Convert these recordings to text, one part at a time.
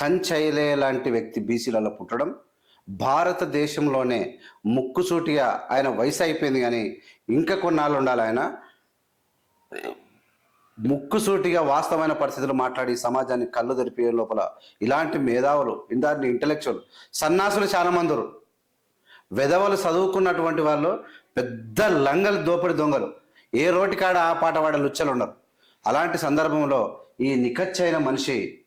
కంచైలే లాంటి వ్యక్తి బీసీలలో పుట్టడం భారతదేశంలోనే ముక్కుసూటిగా ఆయన వయసు అయిపోయింది కానీ ఇంకా కొన్నాళ్ళు ఉండాలి ఆయన. ముక్కుసూటిగా వాస్తవమైన పరిస్థితులు మాట్లాడి సమాజాన్ని కళ్ళు తెరిపే లోపల ఇలాంటి మేధావులు ఇందాన్ని ఇంటలెక్చువల్ సన్నాసులు చాలా మందరు వెధవలు చదువుకున్నటువంటి వాళ్ళు పెద్ద లంగలు దోపిడి దొంగలు. ఏ రోటి కాడ ఆ పాట వాడే లుచ్చలు ఉండరు. అలాంటి సందర్భంలో ఈ నిఖచ్చైన మనిషి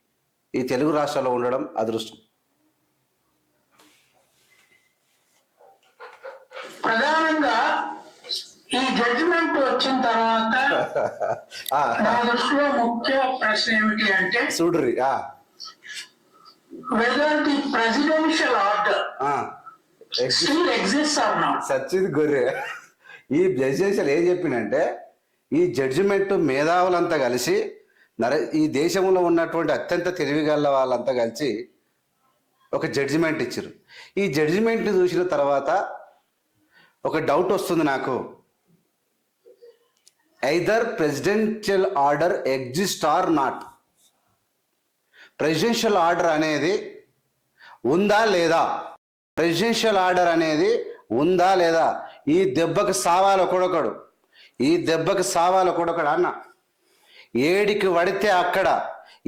ఈ తెలుగు రాష్ట్రాల్లో ఉండడం అదృష్టం. ప్రధానంగా ఈ జడ్జిమెంట్ వచ్చిన తర్వాత నా దృష్టిలో ముఖ్య ప్రశ్న ఏమిటి అంటే చూడ్రి ఆ, whether the presidential order still exist or not సచ్చిది గొర్రె. ఈ జడ్జిమెంట్ ఏం చెప్పిందంటే ఈ జడ్జిమెంట్ మేధావులంతా కలిసి నర ఈ దేశంలో ఉన్నటువంటి అత్యంత తెలివిగల వాళ్ళంతా కలిసి ఒక జడ్జిమెంట్ ఇచ్చారు ఈ జడ్జిమెంట్ని చూసిన తర్వాత ఒక డౌట్ వస్తుంది నాకు. Either presidential order exist or not presidential order అనేది ఉందా లేదా? ప్రెసిడెన్షియల్ ఆర్డర్ అనేది ఉందా లేదా? ఈ దెబ్బకు సావాలి ఒకడొకడు ఈ దెబ్బకు సావాలి ఒకడొకడు అన్న. ఏడికి వడితే అక్కడ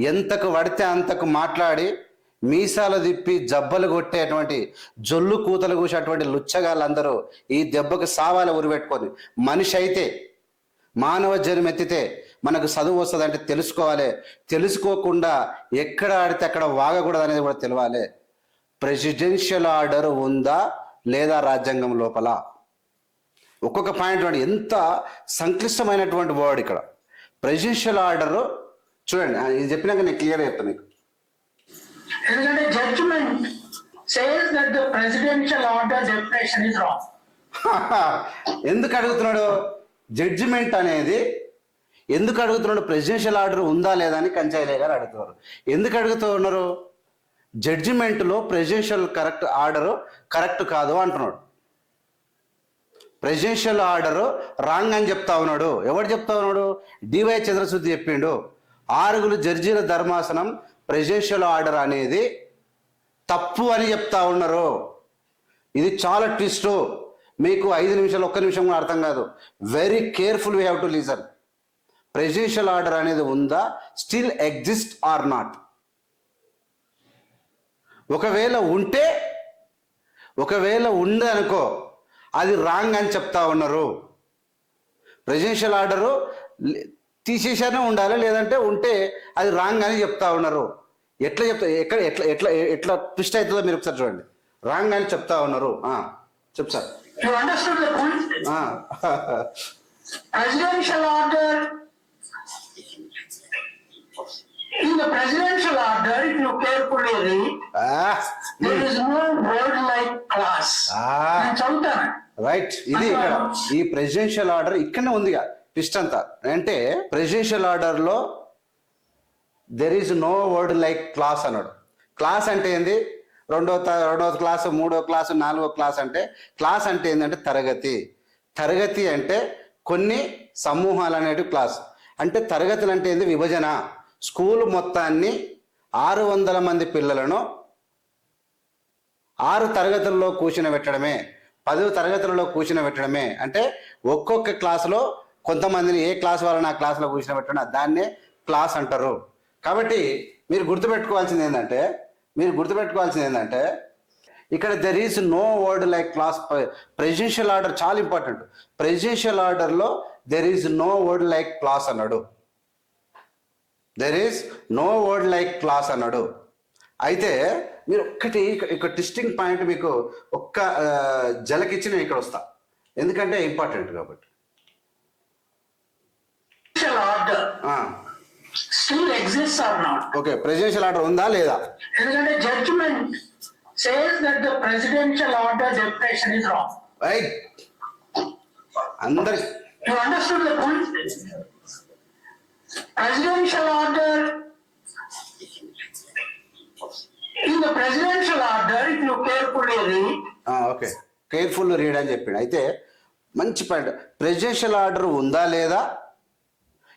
ఎంతకు వడితే అంతకు మాట్లాడి మీసాలు తిప్పి జబ్బలు కొట్టేటువంటి జొల్లు కూతలు కూసేటువంటి లుచ్చగాళ్ళందరూ ఈ దెబ్బకు సావాలి ఉరిపెట్టుకొని మనిషి అయితే మానవ జన్మ ఎత్తితే మనకు చదువు వస్తుందంటే తెలుసుకోవాలి. తెలుసుకోకుండా ఎక్కడ ఆడితే అక్కడ వాగకూడదు అనేది కూడా తెలియాలి ప్రెసిడెన్షియల్ ఆర్డర్ ఉందా లేదా రాజ్యాంగం లోపల? ఒక్కొక్క పాయింట్ ఎంత సంక్లిష్టమైనటువంటి వర్డ్ ఇక్కడ. ప్రెసిడెన్షియల్ ఆర్డర్ చూడండి ఇది చెప్పినాక నేను క్లియర్ చెప్తాను మీకు. ఎందుకంటే judgement says that the presidential order definition is wrong ఎందుకు అడుగుతున్నాడు? జడ్జిమెంట్ అనేది ఎందుకు అడుగుతున్నాడు? ప్రెసిడెన్షియల్ ఆర్డర్ ఉందా లేదా అని కంచాయిలే గారు అడుగుతున్నారు. ఎందుకు అడుగుతూ ఉన్నారు జడ్జిమెంట్లో ప్రెసిడెన్షియల్ కరెక్ట్ ఆర్డర్ కరెక్ట్ కాదు అంటున్నాడు. ప్రెసిడెన్షియల్ ఆర్డర్ రాంగ్ అని చెప్తా ఉన్నాడు. ఎవడు చెప్తా ఉన్నాడు? డివై చంద్రశుద్ధి చెప్పిండు. ఆరుగురు జడ్జీల ధర్మాసనం ప్రెసిడెన్షియల్ ఆర్డర్ అనేది తప్పు అని చెప్తా ఉన్నారు. ఇది చాలా ట్విస్ట్ మీకు ఐదు నిమిషాలు ఒక్క నిమిషం కూడా అర్థం కాదు. Very careful we have to listen presidential order అనేది ఉందా? స్టిల్ ఎగ్జిస్ట్ ఆర్ నాట్ ఒకవేళ ఉంటే ఒకవేళ ఉందనుకో అనుకో అది రాంగ్ అని చెప్తా ఉన్నారు. ప్రెసిడెన్షియల్ ఆర్డరు తీసేసానే ఉండాలి లేదంటే ఉంటే అది రాంగ్ అని చెప్తా ఉన్నారు. ఎట్లా చెప్తా ఎక్కడ ఎట్లా ఎట్లా ఎట్లా ట్విస్ట్ అవుతుందో మీరు ఒకసారి చూడండి. రాంగ్ అని చెప్తా ఉన్నారు. ఆ, చెప్పు sir. Presidential order. In the presidential order if you carefully read ఆ, there is no word like class. Ah. Right ఇది ఇక్కడ. ఈ ప్రెసిడెన్షియల్ ఆర్డర్ ఇక్కడనే ఉంది ట్విస్ట్ అంతా. అంటే ప్రెసిడెన్షియల్ ఆర్డర్లో there is no word like class అన్నాడు. క్లాస్ అంటే ఏంది? రెండో త- రెండో క్లాసు మూడో క్లాసు నాలుగో క్లాస్ అంటే క్లాస్ అంటే ఏంటంటే తరగతి. తరగతి అంటే కొన్ని సమూహాలు అనేటివి క్లాస్ అంటే తరగతులు అంటే ఏంది? విభజన. స్కూల్ మొత్తాన్ని ఆరు వందల మంది పిల్లలను ఆరు తరగతుల్లో కూర్చుని పెట్టడమే. పదవ తరగతులలో కూర్చుని పెట్టడమే. అంటే ఒక్కొక్క క్లాసులో కొంతమందిని ఏ క్లాస్ వాళ్ళని ఆ క్లాసులో కూర్చుని దాన్నే క్లాస్ అంటారు. కాబట్టి మీరు గుర్తుపెట్టుకోవాల్సింది ఏంటంటే మీరు గుర్తుపెట్టుకోవాల్సింది ఏంటంటే ఇక్కడ there is no word like class presidential order చాలా ఇంపార్టెంట్ ప్రెసిడెన్షియల్ ఆర్డర్లో there is no word like class అన్నాడు. There is no word like class అన్నాడు. అయితే మీరు ఒక్కటి ఇక ట్విస్టింగ్ పాయింట్ మీకు ఒక్క జలకిచ్చి నేను ఇక్కడ వస్తా. ఎందుకంటే ఇంపార్టెంట్ కాబట్టి. Still exists or not? Okay presidential order ఉందా లేదా? ఎందుకంటే judgement says that the presidential order definition is wrong right అందరి you understood the point presidential order okay. Careful read అని చెప్పిండు. అయితే మంచి పాయింట్. ప్రెసిడెన్షియల్ ఆర్డర్ ఉందా లేదా?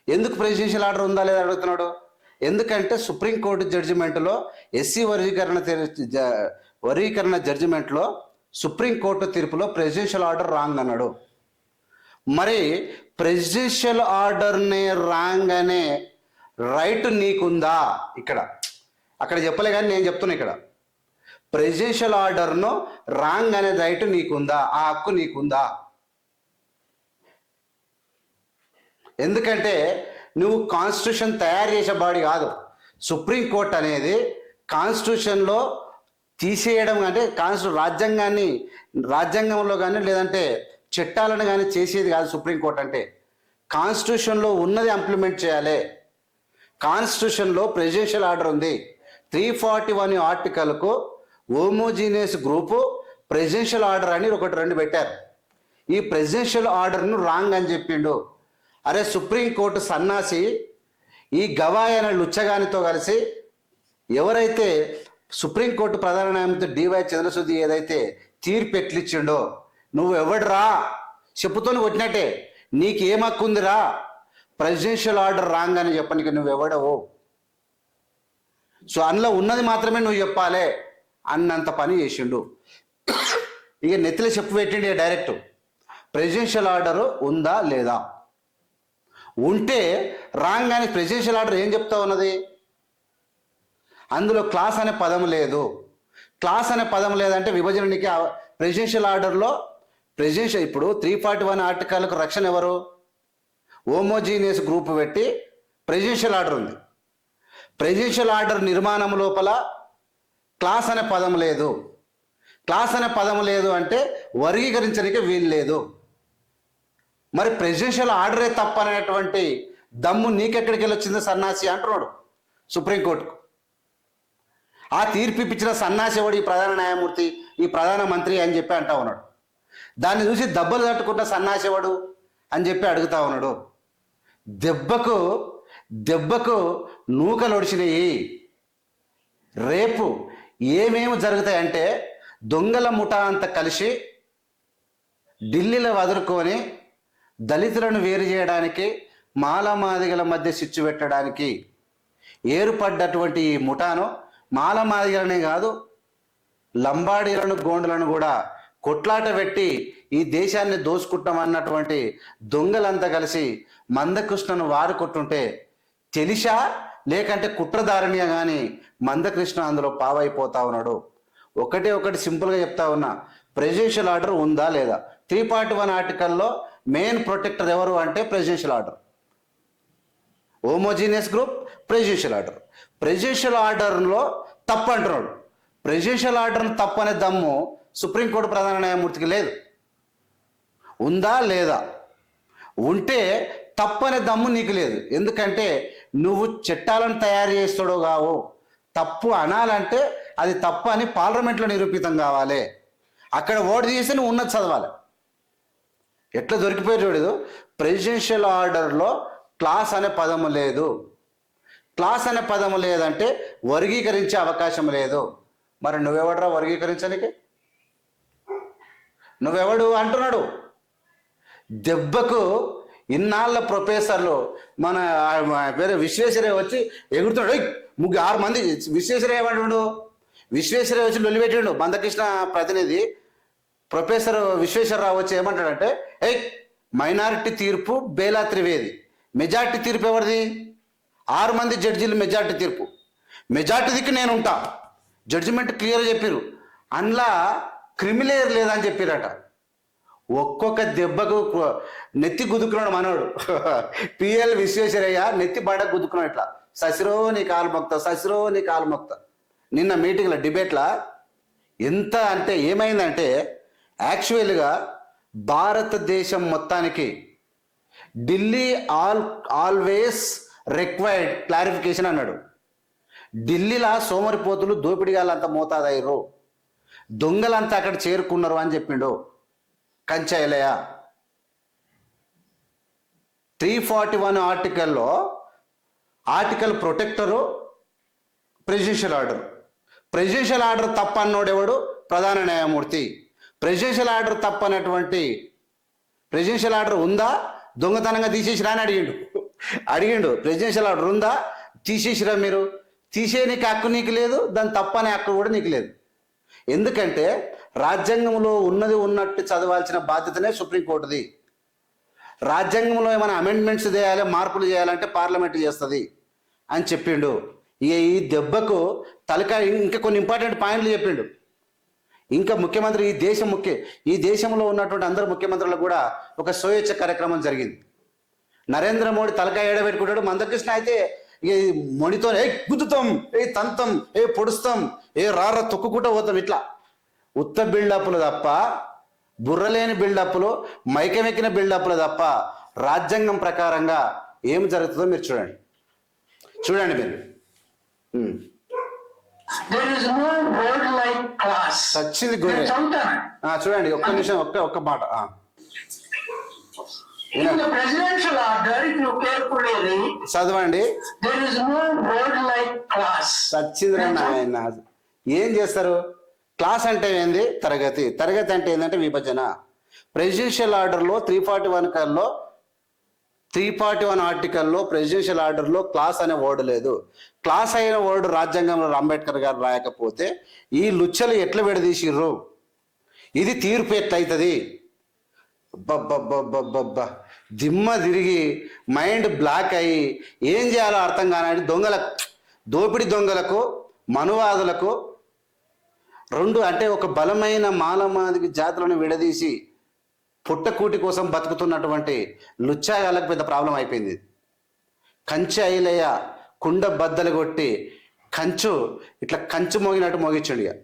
ఎందుకు ప్రెసిడెన్షియల్ ఆర్డర్ ఉందా లేదా అడుగుతున్నాడు? ఎందుకంటే సుప్రీంకోర్టు జడ్జిమెంట్లో ఎస్సీ వర్గీకరణ జ- వర్గీకరణ జడ్జిమెంట్లో సుప్రీంకోర్టు తీర్పులో ప్రెసిడెన్షియల్ ఆర్డర్ రాంగ్ అన్నాడు. మరి ప్రెసిడెన్షియల్ ఆర్డర్నే రాంగ్ అనే రైట్ నీకుందా? ఇక్కడ. అక్కడ చెప్పలే కానీ నేను చెప్తున్నా ఇక్కడ. ప్రెసిడెన్షియల్ ఆర్డర్ను రాంగ్ అనే రైట్ నీకుందా? ఆ హక్కు నీకుందా? ఎందుకంటే నువ్వు కాన్స్టిట్యూషన్ తయారు చేసే బాడీ కాదు. సుప్రీంకోర్టు అనేది కాన్స్టిట్యూషన్లో తీసేయడం అంటే కాన్స్టిట్యూ రాజ్యాంగాన్ని రాజ్యాంగంలో కానీ లేదంటే చట్టాలను కానీ చేసేది కాదు సుప్రీంకోర్టు అంటే. కాన్స్టిట్యూషన్లో ఉన్నది ఇంప్లిమెంట్ చేయాలి. కాన్స్టిట్యూషన్లో ప్రెసిడెన్షియల్ ఆర్డర్ ఉంది. త్రీ ఫార్టీ వన్ ఆర్టికల్కు హోమోజీనియస్ గ్రూపు ప్రెసిడెన్షియల్ ఆర్డర్ అని ఒకటి రెండు పెట్టారు. ఈ ప్రెసిడెన్షియల్ ఆర్డర్ను రాంగ్ అని చెప్పిండు. అరే సుప్రీంకోర్టు సన్నాసి ఈ గవాయ్ అనే లుచ్చగానితో కలిసి ఎవరైతే సుప్రీంకోర్టు ప్రధాన న్యాయమూర్తి డివై చంద్రసూది ఏదైతే తీర్పు ఎట్లిచ్చిండో నువ్వు ఎవడురా? చెప్పుతోని కొట్టినట్టే నీకు ఏం ప్రెసిడెన్షియల్ ఆర్డర్ రాంగ్ అని చెప్పనికి నువ్వు ఎవడవు సో అందులో ఉన్నది మాత్రమే నువ్వు చెప్పాలి అన్నంత పని చేసిండు. ఇక నెత్తిలో చెప్పు పెట్టిండు డైరెక్ట్ ప్రెసిడెన్షియల్ ఆర్డర్ ఉందా లేదా? ఉంటే రాంగ్ అని ప్రెసిడెన్షియల్ ఆర్డర్ ఏం చెప్తా ఉన్నది? అందులో క్లాస్ అనే పదం లేదు. క్లాస్ అనే పదం లేదంటే విభజనకి ప్రెసిడెన్షియల్ ఆర్డర్లో ప్రెసిడెన్షియల్ ఇప్పుడు త్రీ ఫార్టీ వన్ ఆర్టికల్కు రక్షణ ఎవరు? హోమోజీనియస్ గ్రూప్ పెట్టి ప్రెసిడెన్షియల్ ఆర్డర్ ఉంది. ప్రెసిడెన్షియల్ ఆర్డర్ నిర్మాణం లోపల క్లాస్ అనే పదం లేదు. క్లాస్ అనే పదం లేదు అంటే వర్గీకరించడానికి వీలు లేదు. మరి ప్రెసిడెన్షియల్ ఆర్డరే తప్పనేటువంటి దమ్ము నీకెక్కడికి వెళ్ళి సన్నాసి అంటున్నాడు సుప్రీంకోర్టుకు. ఆ తీర్పు ఇప్పించిన సన్నాసి ఎవడు? ఈ ప్రధాన న్యాయమూర్తి ఈ ప్రధాన మంత్రి అని చెప్పి అంటా ఉన్నాడు. దాన్ని చూసి దెబ్బలు తట్టుకున్న సన్నాసి ఎవడు అని చెప్పి అడుగుతా ఉన్నాడు. దెబ్బకు దెబ్బకు నూకలు ఒడిచినాయి. రేపు ఏమేమి జరుగుతాయంటే దొంగల ముఠా అంతా కలిసి ఢిల్లీలో వదులుకొని దళితులను వేరు చేయడానికి మాలమాదిగల మధ్య సిచ్చు పెట్టడానికి ఏర్పడ్డటువంటి ఈ ముఠాను మాలమాదిగలనే కాదు లంబాడీలను గోండులను కూడా కొట్లాట పెట్టి ఈ దేశాన్ని దోసుకుంటామన్నటువంటి దొంగలంతా కలిసి మందకృష్ణను వారు కొట్టుంటే తెలిసా లేకంటే కుట్రధారణియా కానీ మందకృష్ణ అందులో పావైపోతా ఉన్నాడు. ఒకటే ఒకటి సింపుల్గా చెప్తా ఉన్నా. ప్రెసిడెన్షియల్ ఆర్డర్ ఉందా లేదా? త్రీ పార్ట్ వన్ ఆర్టికల్లో మెయిన్ ప్రొటెక్టర్ ఎవరు అంటే presidential order. Homogeneous group presidential order. Presidential ఆర్డర్లో తప్పు అంటున్నాడు. ప్రెసిడెన్షియల్ ఆర్డర్ను తప్పు అనే దమ్ము సుప్రీంకోర్టు ప్రధాన న్యాయమూర్తికి లేదు. ఉందా లేదా? ఉంటే తప్పు అనే దమ్ము నీకు లేదు. ఎందుకంటే నువ్వు చట్టాలను తయారు చేస్తాడో కావు తప్పు అనాలంటే అది తప్పు అని పార్లమెంట్లో నిరూపితం కావాలి. అక్కడ ఓటు తీసి నువ్వు ఉన్నది చదవాలి. ఎట్లా దొరికిపోయి చూడదు ప్రెసిడెన్షియల్ ఆర్డర్లో క్లాస్ అనే పదము లేదు. క్లాస్ అనే పదము లేదంటే వర్గీకరించే అవకాశం లేదు. మరి నువ్వెవడరా వర్గీకరించడానికి? నువ్వెవడు అంటున్నాడు? దెబ్బకు ఇన్నాళ్ళ ప్రొఫెసర్లు మన వేరే విశ్వేశ్వరయ్య వచ్చి ఎగురుతాడు "ఏయ్, ముగ్గురు ఆరు మంది విశ్వేశ్వరయ్య ఏమంటుండు విశ్వేశ్వరయ్య వచ్చి లొల్లిపెట్టిండు మందకృష్ణ ప్రతినిధి. ప్రొఫెసర్ విశ్వేశ్వరరావు వచ్చి ఏమంటాడంటే ఏయ్ మైనారిటీ తీర్పు బేలా త్రివేది. మెజార్టీ తీర్పు ఎవరిది? ఆరు మంది జడ్జీలు మెజార్టీ తీర్పు. మెజార్టీ దిక్కు నేను ఉంటా జడ్జిమెంట్ క్లియర్ చెప్పిర్రు. అందులో క్రిమిలేయర్ లేదని చెప్పిరట. ఒక్కొక్క దెబ్బకు నెత్తి గుదుకున్నాడు మనోడు. పిఎల్ విశ్వేశ్వరయ్య నెత్తి బండ గుదుకున్నాడు ఇట్లా. ససిరో నీ కాలుమొక్త ససిరో నీ కాలుమొక్త నిన్న మీటింగ్లో డిబేట్లా ఎంత అంటే ఏమైందంటే యాక్చువల్గా భారతదేశం మొత్తానికి Delhi all always required clarification అన్నాడు. ఢిల్లీలో సోమరిపోతులు దోపిడిగాలంతా మోతాదయ్యారు దొంగలంతా అక్కడ చేరుకున్నారు అని చెప్పిండు. కంచాయలయ. త్రీ ఫార్టీ వన్ ఆర్టికల్లో article protector presidential order presidential order తప్ప అన్నోడెవడు ప్రధాన న్యాయమూర్తి. ప్రెసిడెన్షియల్ ఆర్డర్ తప్పనటువంటి ప్రెసిడెన్షియల్ ఆర్డర్ ఉందా? దొంగతనంగా తీసేసిరా అని అడిగిండు. అడిగిండు ప్రెసిడెన్షియల్ ఆర్డర్ ఉందా? తీసేసిరా మీరు. తీసేయనికి హక్కు నీకు లేదు దాని తప్పనే హక్కు కూడా నీకు లేదు. ఎందుకంటే రాజ్యాంగంలో ఉన్నది ఉన్నట్టు చదవాల్సిన బాధ్యతనే సుప్రీంకోర్టుది. రాజ్యాంగంలో ఏమైనా అమెండ్మెంట్స్ చేయాలి మార్పులు చేయాలంటే పార్లమెంట్ చేస్తుంది అని చెప్పిండు. ఇక ఈ దెబ్బకు తలకాయ ఇంకా కొన్ని ఇంపార్టెంట్ పాయింట్లు చెప్పిండు. ఇంకా ముఖ్యమంత్రి ఈ దేశం ముఖ్య ఈ దేశంలో ఉన్నటువంటి అందరు ముఖ్యమంత్రులకు కూడా ఒక స్వేచ్ఛ కార్యక్రమం జరిగింది. నరేంద్ర మోడీ తలకాయ ఏడబెట్టుకుంటాడు మందకృష్ణ అయితే ఈ మొడితో ఏ గుద్దుతాం ఏ తంతం ఏ పొడుస్తాం ఏ రార తొక్కుకుంటూ పోతాం ఇట్లా. ఉత్త బిల్డప్లు తప్ప బుర్రలేని బిల్డప్లు మైకమెక్కిన బిల్డప్లు తప్ప రాజ్యాంగం ప్రకారంగా ఏం జరుగుతుందో మీరు చూడండి. చూడండి మీరు. ఉమ్. There is no word like class. చచ్చింది గొర్రె చూడండి ఒక్క నిమిషం ఒక్క ఒక్క మాట చదవండి. there is no word like class. సచ్చింద్ర నాయన. ఏం చేస్తారు? క్లాస్ అంటే ఏంది? తరగతి. తరగతి అంటే ఏంటంటే విభజన. ప్రెసిడెన్షియల్ ఆర్డర్లో త్రీ ఫార్టీ వన్ కల్లో త్రీ ఫార్టీ వన్ ఆర్టికల్లో ప్రెసిడెన్షియల్ ఆర్డర్లో క్లాస్ అనే వర్డ్ లేదు. క్లాస్ అయిన వర్డ్ రాజ్యాంగంలో అంబేద్కర్ గారు రాయకపోతే ఈ లుచ్చలు ఎట్లా విడదీసిర్రు? ఇది తీర్పు ఎట్లయితుంది? బబ్బబ్బబ్బబ్బబ్బా దిమ్మ తిరిగి మైండ్ బ్లాక్ అయ్యి ఏం చేయాలో అర్థం కానని దొంగల దోపిడి దొంగలకు మనువాదులకు రెండు అంటే ఒక బలమైన మానవాదికి జాతులను విడదీసి పుట్టకూటి కోసం బతుకుతున్నటువంటి లుచ్చాగాలకు పెద్ద ప్రాబ్లం అయిపోయింది. కంచె అయిలయ్య కుండ బద్దలు కొట్టి కంచు ఇట్లా కంచు మోగినట్టు మోగించండి ఇక.